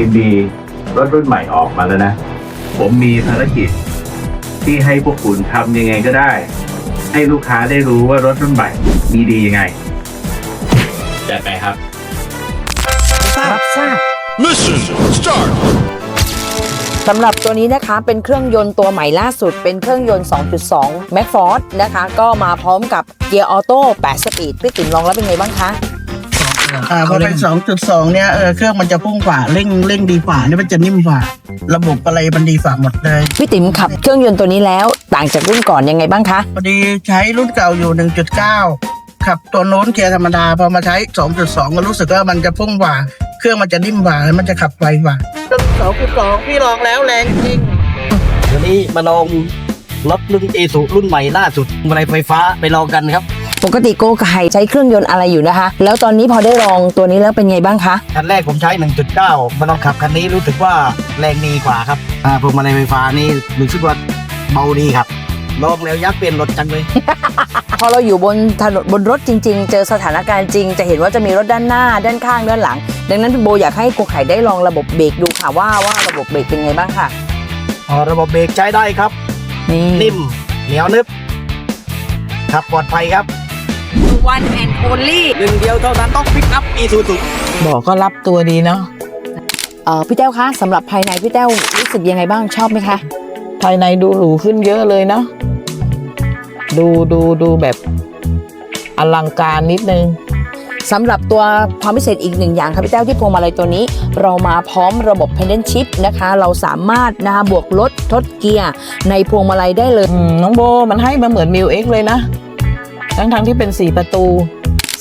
EMB รถรุ่นใหม่ออกมาแล้วนะ ผมมีภารกิจ ที่ให้พวกคุณทำยังไงก็ได้ ให้ลูกค้าได้รู้ว่ารถรุ่นใหม่มีดียังไงจัดไปครับ รับทราบ Mission start. สำหรับตัวนี้นะคะเป็นเครื่องยนต์ตัวใหม่ล่าสุด เป็นเครื่องยนต์ 2.2 m a c f o r d นะคะ ก็มาพร้อมกับเกียร์ออโต้ 8 สปีด พี่ติ๋มลองแล้วเป็นไงบ้างคะ อ่าพอเป็นสองจุดสองเนี่ยเออเครื่องมันจะพุ่งกว่าเร่งเร่งดีกว่าเนี่ยมันจะนิ่มกว่า ระบบอะไรมันดีกว่าหมดเลย พี่ติ๋มขับเครื่องยนต์ตัวนี้แล้ว ต่างจากรุ่นก่อนยังไงบ้างคะ พอดีใช้รุ่นเก่าอยู่ 1.9 ขับตัวโน้นเกียร์ธรรมดา พอมาใช้ 2.2 ก็รู้สึกว่ามันจะพุ่งกว่า เครื่องมันจะนิ่มกว่ามันจะขับไวกว่า2.2 พี่ลองแล้วแรงจริงวันนี้มาลองรถรุ่นเอสุรุ่นใหม่ล่าสุดบันไดไฟฟ้าไปลองกันครับ ปกติโกไก่ใช้เครื่องยนต์อะไรอยู่นะคะ แล้วตอนนี้พอได้ลองตัวนี้แล้วเป็นไงบ้างคะ คันแรกผมใช้ 1.9 มาลองขับคันนี้รู้สึกว่าแรงดีกว่าครับอ่าพวงมาลัยไฟฟ้านี่รู้สึกว่าเบาดีครับ ลองแล้วอยักเปลี่ยนรถจังเลย พอเราอยู่บนถนนบนรถจริง ๆ เจอสถานการณ์จริง จะเห็นว่าจะมีรถด้านหน้า ด้านข้างด้านหลัง ดังนั้นพี่โบอยากให้โกไข่ได้ลองระบบเบรกดูค่ะว่าว่าระบบเบรกเป็นไงบ้างค่ะอ๋อระบบเบรกใช้ได้ครับ นี่นิ่มเหนียวนึบขับปลอดภัยครับ one and only หนึ่งเดียวเท่านั้นต้องปิกอัพอีซูซูบอกก็รับตัวดีเนาะเอ่อพี่แต้วคะสำหรับภายในพี่แต้วรู้สึกยังไงบ้างชอบไหมคะ ภายในดูหรูขึ้นเยอะเลยเนาะดูดูดูแบบอลังการนิดนึงสำหรับตัวความพิเศษอีกหนึ่งอย่างค่ะพี่แต้วที่พวงมาลัยตัวนี้ เรามาพร้อมระบบ Pendant Shift นะคะ เราสามารถนะคะบวกลดทดเกียร์ในพวงมาลัยได้เลยอืมน้องโบมันให้มาเหมือนมิวเอ็กเลยนะ ทั้งทั้งๆที่เป็น 4 ประตู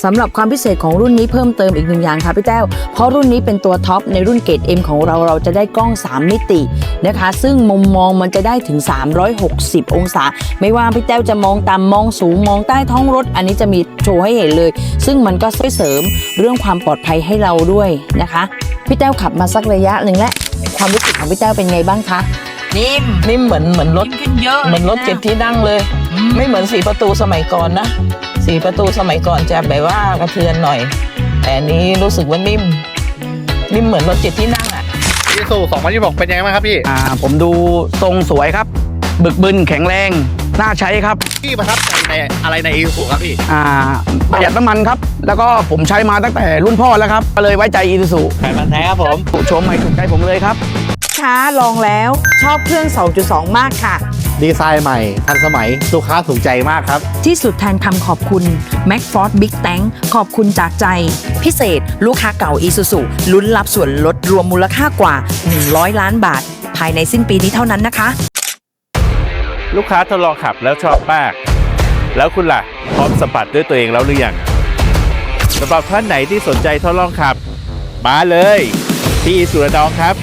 สำหรับความพิเศษของรุ่นนี้เพิ่มเติมอีกหนึ่งอย่างค่ะพี่แต้ว เพราะรุ่นนี้เป็นตัวท็อปในรุ่นเกรด M ของเราเราจะได้กล้อง 3 มิตินะคะ ซึ่งมุมมองมันจะได้ถึง 360 องศา ไม่ว่าพี่แต้วจะมองต่ำมองสูงมองใต้ท้องรถ อันนี้จะมีโชว์ให้เห็นเลย ซึ่งมันก็ช่วยเสริมเรื่องความปลอดภัยให้เราด้วยนะคะพี่แต้วขับมาสักระยะหนึ่งแล้วความรู้สึกของพี่แต้วเป็นไงบ้างคะนิ่มนิ่มเหมือนเหมือนรถเหมือนรถเจ็ดที่นั่งเลย ไม่เหมือนสีประตูสมัยก่อนนะ สีประตูสมัยก่อนจะแบบว่ากระเทือนหน่อย แต่อันนี้รู้สึกว่านิ่ม นิ่มเหมือนรถเจ็ดที่นั่งอะอีซู2026เป็นยังไงบ้างครับพี่อ่าผมดูทรงสวยครับ บึกบึนแข็งแรง น่าใช้ครับ พี่ประทับใจในอะไรในอีซูครับพี่อ่าประหยัดน้ำมันครับ แล้วก็ผมใช้มาตั้งแต่รุ่นพ่อแล้วครับ ก็เลยไว้ใจอีซูซูแผ่นมันแท้ครับผมชมใหม่ถูกใจผมเลยครับช้าลองแล้วชอบเครื่อง 2.2 มากค่ะ ดีไซน์ใหม่ ทันสมัย ลูกค้าถูกใจมากครับ ที่สุดแทนคำขอบคุณ m a c f o r d Big Tank ขอบคุณจากใจ พิเศษ ลูกค้าเก่า Isuzu ลุ้นรับส่วนลดรวมมูลค่ากว่า 100 ล้านบาท ภายในสิ้นปีนี้เท่านั้นนะคะ ลูกค้าทดลองขับแล้วชอบมาก แล้วคุณล่ะ พร้อมสัมผัสด้วยตัวเองแล้วหรือยังสำหรับท่านไหนที่สนใจทดลองขับ มาเลย ที่สุรดองครับ